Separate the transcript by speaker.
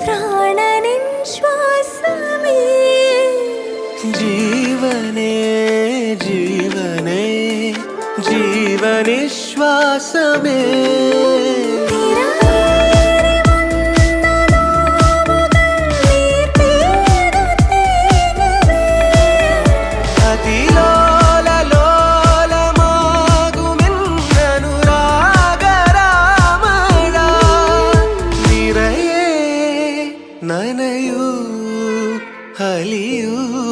Speaker 1: പ്രാണനെ ശ്വാസമേ.
Speaker 2: ജീവനേ ജീവനേ ജീവനിശ്വാസമേ. നനയൂ ഹലിയൂ.